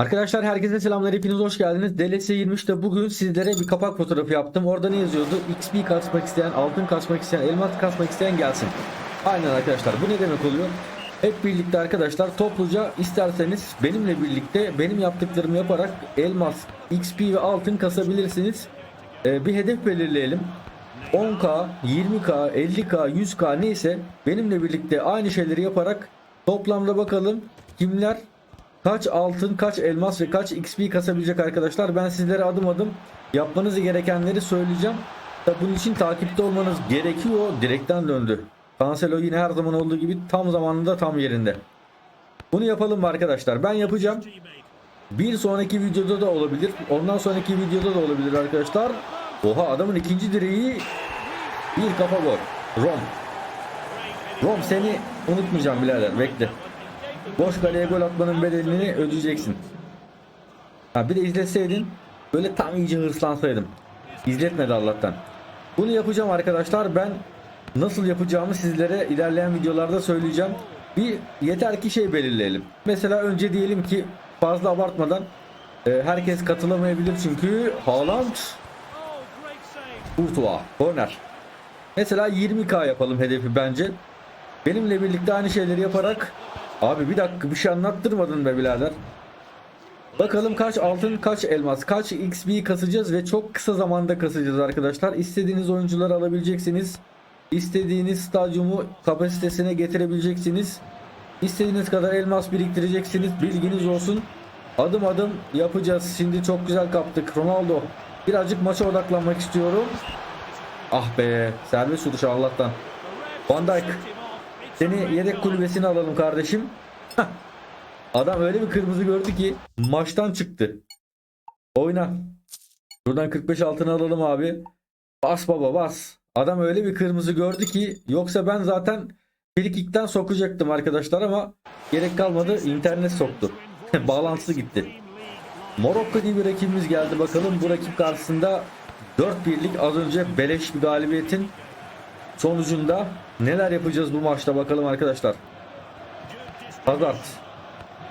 Arkadaşlar herkese selamlar hepiniz hoş geldiniz. DLC 23'te bugün sizlere bir kapak fotoğrafı yaptım. Orada ne yazıyordu? XP kasmak isteyen, altın kasmak isteyen, elmas kasmak isteyen gelsin. Aynen arkadaşlar bu ne demek oluyor? Hep birlikte arkadaşlar topluca isterseniz benimle birlikte benim yaptıklarımı yaparak elmas, XP ve altın kasabilirsiniz. Ee, bir hedef belirleyelim. 10k, 20k, 50k, 100k neyse benimle birlikte aynı şeyleri yaparak toplamda bakalım kimler kaç altın, kaç elmas ve kaç XP kasabilecek arkadaşlar. Ben sizlere adım adım yapmanız gerekenleri söyleyeceğim. Tabi bunun için takipte olmanız gerekiyor. Direkten döndü. Cancelo yine her zaman olduğu gibi tam zamanında tam yerinde. Bunu yapalım mı arkadaşlar? Ben yapacağım. Bir sonraki videoda da olabilir. Ondan sonraki videoda da olabilir arkadaşlar. Oha adamın ikinci direği bir kafa gol. Rom. Rom seni unutmayacağım birader bekle. Boş kaleye gol atmanın bedelini ödeyeceksin. Ha bir de izletseydin böyle tam iyice hırslansaydım. İzletmedi Allah'tan. Bunu yapacağım arkadaşlar. Ben nasıl yapacağımı sizlere ilerleyen videolarda söyleyeceğim. Bir yeter ki şey belirleyelim. Mesela önce diyelim ki fazla abartmadan e, herkes katılamayabilir çünkü Haaland Courtois corner. Mesela 20k yapalım hedefi bence. Benimle birlikte aynı şeyleri yaparak Abi bir dakika bir şey anlattırmadın be birader. Bakalım kaç altın kaç elmas kaç XP kasacağız ve çok kısa zamanda kasacağız arkadaşlar. İstediğiniz oyuncuları alabileceksiniz. İstediğiniz stadyumu kapasitesine getirebileceksiniz. İstediğiniz kadar elmas biriktireceksiniz. Bilginiz olsun. Adım adım yapacağız. Şimdi çok güzel kaptık. Ronaldo. Birazcık maça odaklanmak istiyorum. Ah be. Serbest vuruş Allah'tan. Van Dijk. Seni yedek kulübesine alalım kardeşim. Adam öyle bir kırmızı gördü ki maçtan çıktı. Oyna. Buradan 45 altını alalım abi. Bas baba bas. Adam öyle bir kırmızı gördü ki yoksa ben zaten frikikten sokacaktım arkadaşlar ama gerek kalmadı internet soktu. Bağlantısı gitti. Morokko diye bir rakibimiz geldi bakalım bu rakip karşısında 4 birlik az önce beleş bir galibiyetin sonucunda neler yapacağız bu maçta bakalım arkadaşlar. Hazard.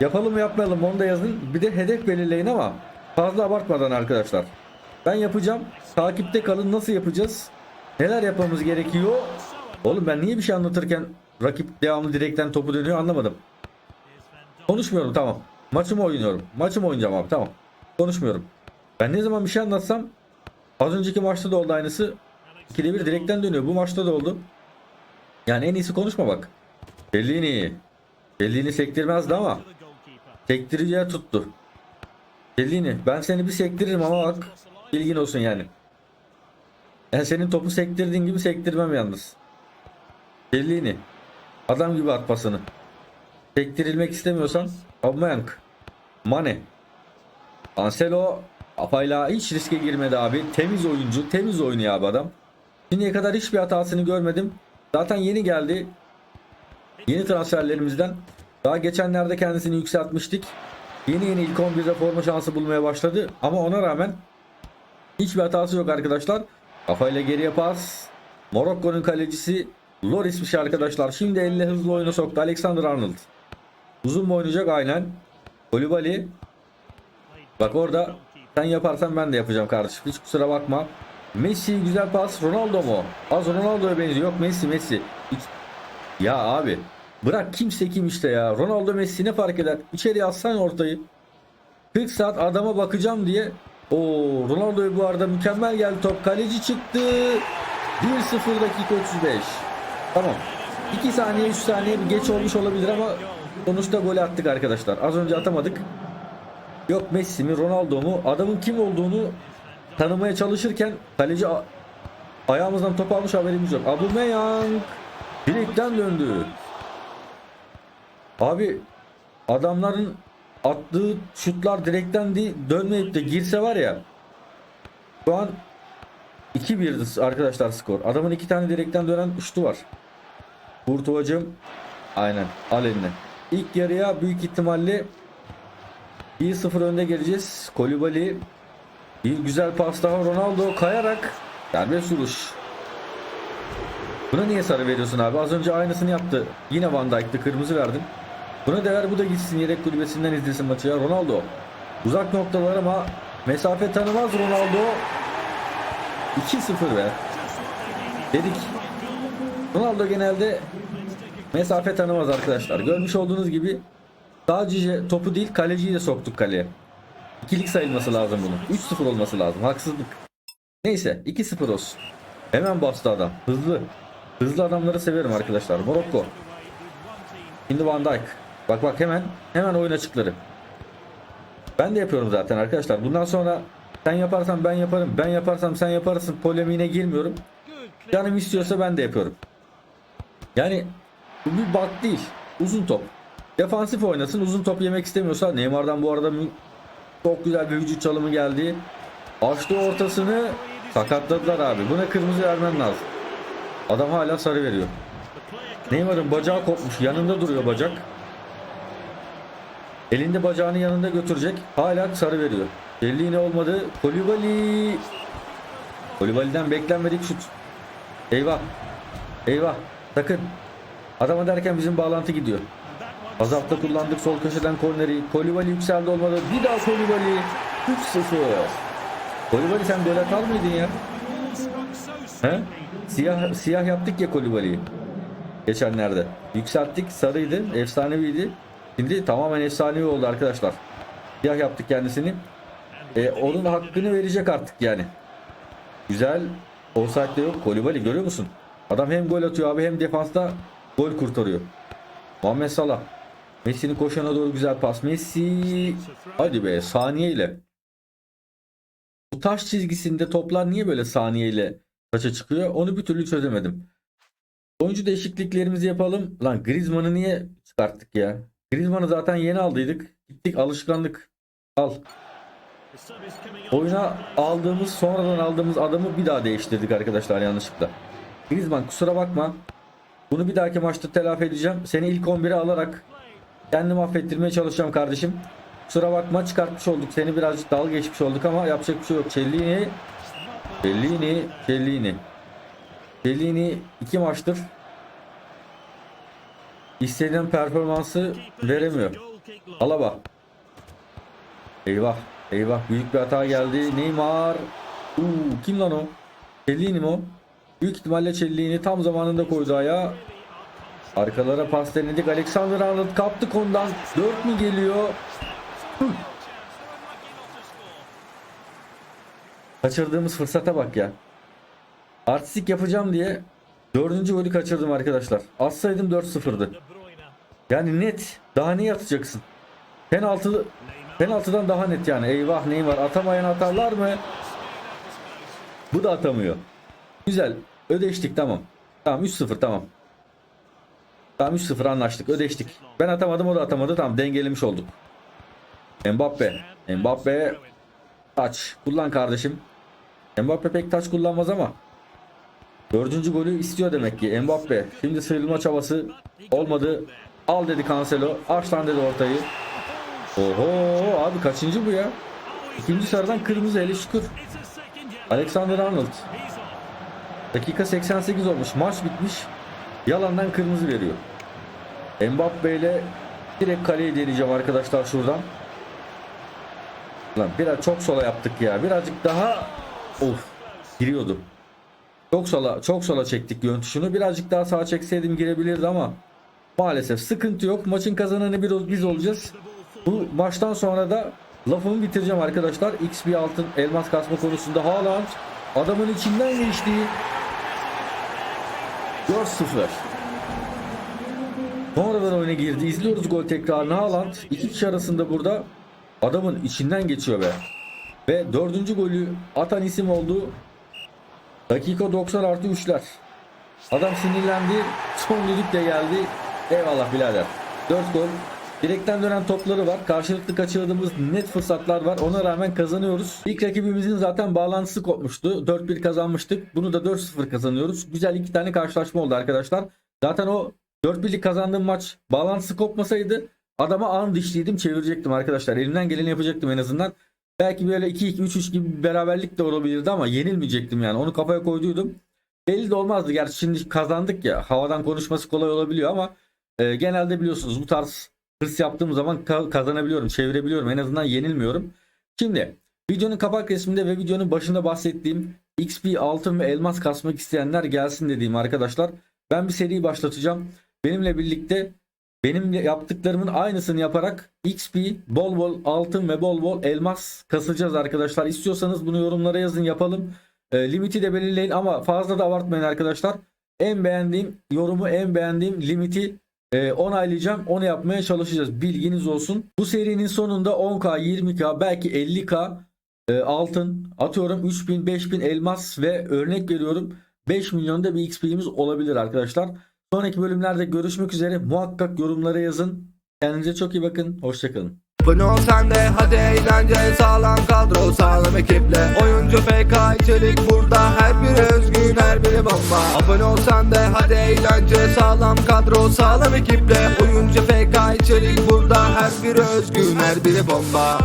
Yapalım mı yapmayalım onu da yazın. Bir de hedef belirleyin ama fazla abartmadan arkadaşlar. Ben yapacağım. Takipte kalın nasıl yapacağız? Neler yapmamız gerekiyor? Oğlum ben niye bir şey anlatırken rakip devamlı direkten topu dönüyor anlamadım. Konuşmuyorum tamam. Maçımı oynuyorum. Maçımı oynayacağım abi tamam. Konuşmuyorum. Ben ne zaman bir şey anlatsam az önceki maçta da oldu aynısı. İkide bir direkten dönüyor. Bu maçta da oldu. Yani en iyisi konuşma bak. Bellini. Bellini sektirmezdi ama sektireceği tuttu. Bellini ben seni bir sektiririm ama bak bilgin olsun yani. Ben senin topu sektirdiğin gibi sektirmem yalnız. Bellini. Adam gibi at pasını. Sektirilmek istemiyorsan Aubameyang. Mane. Cancelo Apayla hiç riske girmedi abi. Temiz oyuncu. Temiz oynuyor abi adam. Şimdiye kadar hiçbir hatasını görmedim. Zaten yeni geldi. Yeni transferlerimizden. Daha geçenlerde kendisini yükseltmiştik. Yeni yeni ilk 11'de forma şansı bulmaya başladı. Ama ona rağmen hiçbir hatası yok arkadaşlar. Kafayla geriye pas. Morokko'nun kalecisi Loris'miş arkadaşlar. Şimdi elle hızlı oyuna soktu. Alexander Arnold. Uzun mu oynayacak? Aynen. Kolibali. Bak orada sen yaparsan ben de yapacağım kardeşim. Hiç kusura bakma. Messi güzel pas. Ronaldo mu? Az Ronaldo'ya benziyor. Yok Messi Messi. Ya abi. Bırak kimse kim işte ya. Ronaldo Messi ne fark eder? İçeri atsan ortayı. 40 saat adama bakacağım diye. O Ronaldo'ya bu arada mükemmel geldi top. Kaleci çıktı. 1-0 dakika 35. Tamam. 2 saniye 3 saniye bir geç olmuş olabilir ama sonuçta gol attık arkadaşlar. Az önce atamadık. Yok Messi mi Ronaldo mu adamın kim olduğunu tanımaya çalışırken kaleci ayağımızdan top almış haberimiz yok. Aubameyang direkten döndü. Abi adamların attığı şutlar direkten değil dönmeyip de girse var ya şu an 2-1'di arkadaşlar skor. Adamın iki tane direkten dönen şutu var. Kurtuvacım aynen al eline. İlk yarıya büyük ihtimalle 1-0 önde geleceğiz. Kolibali bir güzel pas daha Ronaldo kayarak serbest vuruş. Buna niye sarı veriyorsun abi? Az önce aynısını yaptı. Yine Van Dijk'tı kırmızı verdin. Buna değer bu da gitsin yedek kulübesinden izlesin maçı ya. Ronaldo. Uzak noktalar ama mesafe tanımaz Ronaldo. 2-0 be. Dedik. Ronaldo genelde mesafe tanımaz arkadaşlar. Görmüş olduğunuz gibi sadece topu değil kaleciyi de soktuk kaleye. İkilik sayılması lazım bunun. 3-0 olması lazım. Haksızlık. Neyse 2-0 olsun. Hemen bastı adam. Hızlı. Hızlı adamları severim arkadaşlar. Morocco. Şimdi Van Dijk. Bak bak hemen hemen oyun açıkları. Ben de yapıyorum zaten arkadaşlar. Bundan sonra sen yaparsan ben yaparım. Ben yaparsam sen yaparsın polemiğine girmiyorum. Canım istiyorsa ben de yapıyorum. Yani bu bir bak değil. Uzun top. Defansif oynasın. Uzun top yemek istemiyorsa Neymar'dan bu arada çok güzel bir vücut çalımı geldi. Açtı ortasını. Sakatladılar abi. Buna kırmızı vermen lazım. Adam hala sarı veriyor. Neymar'ın bacağı kopmuş. Yanında duruyor bacak. Elinde bacağını yanında götürecek. Hala sarı veriyor. Belli yine olmadı. Kolibali. Kolibali'den beklenmedik şut. Eyvah. Eyvah. Sakın. Adama derken bizim bağlantı gidiyor. Azapta kullandık sol köşeden korneri. Kolibali yükseldi olmadı. Bir daha Kolibali. 3-0. Kolibali sen böyle atar mıydın ya? He? Siyah, siyah yaptık ya Kolibali'yi. Geçenlerde. Yükselttik. Sarıydı. Efsaneviydi. Şimdi tamamen efsanevi oldu arkadaşlar. Siyah yaptık kendisini. E, onun hakkını verecek artık yani. Güzel. Offside'de yok. Kolibali görüyor musun? Adam hem gol atıyor abi hem defansta gol kurtarıyor. Muhammed Salah. Messi'nin koşana doğru güzel pas. Messi. Hadi be saniyeyle. Bu taş çizgisinde toplar niye böyle saniyeyle taça çıkıyor? Onu bir türlü çözemedim. Oyuncu değişikliklerimizi yapalım. Lan Griezmann'ı niye çıkarttık ya? Griezmann'ı zaten yeni aldıydık. Gittik alışkanlık. Al. Oyuna aldığımız sonradan aldığımız adamı bir daha değiştirdik arkadaşlar yanlışlıkla. Griezmann kusura bakma. Bunu bir dahaki maçta telafi edeceğim. Seni ilk 11'e alarak kendimi affettirmeye çalışacağım kardeşim. Kusura bakma çıkartmış olduk. Seni birazcık dalga geçmiş olduk ama yapacak bir şey yok. Cellini Cellini Cellini Cellini iki maçtır istediğim performansı veremiyor. Alaba. Eyvah. Eyvah. Büyük bir hata geldi. Neymar. Uuu, kim lan o? Cellini mi o? Büyük ihtimalle Cellini tam zamanında koydu ayağı. Arkalara pas denedik. Alexander Arnold kaptık ondan. 4 mü geliyor? Kaçırdığımız fırsata bak ya. Artistik yapacağım diye dördüncü golü kaçırdım arkadaşlar. Atsaydım 4-0'dı. Yani net. Daha ne atacaksın? Penaltı penaltıdan daha net yani. Eyvah Neymar atamayan atarlar mı? Bu da atamıyor. Güzel. Ödeştik tamam. Tamam 3-0 tamam. Tamam 3-0 anlaştık. Ödeştik. Ben atamadım o da atamadı. Tamam dengelemiş olduk. Mbappe. Mbappe taç. Kullan kardeşim. Mbappe pek taç kullanmaz ama Dördüncü golü istiyor demek ki Mbappe. Şimdi sıyrılma çabası olmadı. Al dedi Cancelo. Aç lan dedi ortayı. Oho abi kaçıncı bu ya? İkinci sarıdan kırmızı hele şükür. Alexander Arnold. Dakika 88 olmuş. Maç bitmiş. Yalandan kırmızı veriyor. Mbappe ile direkt kaleye deneyeceğim arkadaşlar şuradan. Lan biraz çok sola yaptık ya. Birazcık daha of giriyordu. Çok sola çok sola çektik yön Birazcık daha sağa çekseydim girebilirdi ama maalesef sıkıntı yok. Maçın kazananı bir, biz olacağız. Bu maçtan sonra da lafımı bitireceğim arkadaşlar. XP altın elmas kasma konusunda Haaland adamın içinden geçti. 4-0. Sonradan oyuna girdi. İzliyoruz gol tekrarını. Haaland iki kişi arasında burada adamın içinden geçiyor be. Ve dördüncü golü atan isim oldu. Dakika 90 artı 3'ler. Adam sinirlendi. Son düdük de geldi. Eyvallah birader. 4 gol. Direkten dönen topları var. Karşılıklı kaçırdığımız net fırsatlar var. Ona rağmen kazanıyoruz. İlk rakibimizin zaten bağlantısı kopmuştu. 4-1 kazanmıştık. Bunu da 4-0 kazanıyoruz. Güzel iki tane karşılaşma oldu arkadaşlar. Zaten o 4-1'lik kazandığım maç bağlantısı kopmasaydı adama an dişliydim çevirecektim arkadaşlar. Elimden geleni yapacaktım en azından. Belki böyle 2-2-3-3 gibi bir beraberlik de olabilirdi ama yenilmeyecektim yani. Onu kafaya koyduydum. Belli de olmazdı. Gerçi şimdi kazandık ya. Havadan konuşması kolay olabiliyor ama e, genelde biliyorsunuz bu tarz hırs yaptığım zaman ka- kazanabiliyorum, çevirebiliyorum. En azından yenilmiyorum. Şimdi videonun kapak resminde ve videonun başında bahsettiğim XP altın ve elmas kasmak isteyenler gelsin dediğim arkadaşlar. Ben bir seri başlatacağım. Benimle birlikte benim yaptıklarımın aynısını yaparak XP, bol bol altın ve bol bol elmas kasacağız arkadaşlar. İstiyorsanız bunu yorumlara yazın yapalım. E, limiti de belirleyin ama fazla da abartmayın arkadaşlar. En beğendiğim yorumu en beğendiğim limiti e, onaylayacağım. Onu yapmaya çalışacağız. Bilginiz olsun. Bu serinin sonunda 10k, 20k belki 50k e, altın atıyorum 3000 5000 elmas ve örnek veriyorum 5 milyonda bir XP'miz olabilir arkadaşlar. Sonraki bölümlerde görüşmek üzere. Muhakkak yorumlara yazın. Kendinize çok iyi bakın. Hoşçakalın. Abone ol hadi eğlence sağlam kadro sağlam ekiple Oyuncu FK içerik burada bomba. Abone ol sen de hadi eğlence sağlam kadro sağlam ekiple. Oyuncu FK içerik burada her biri özgün her biri bomba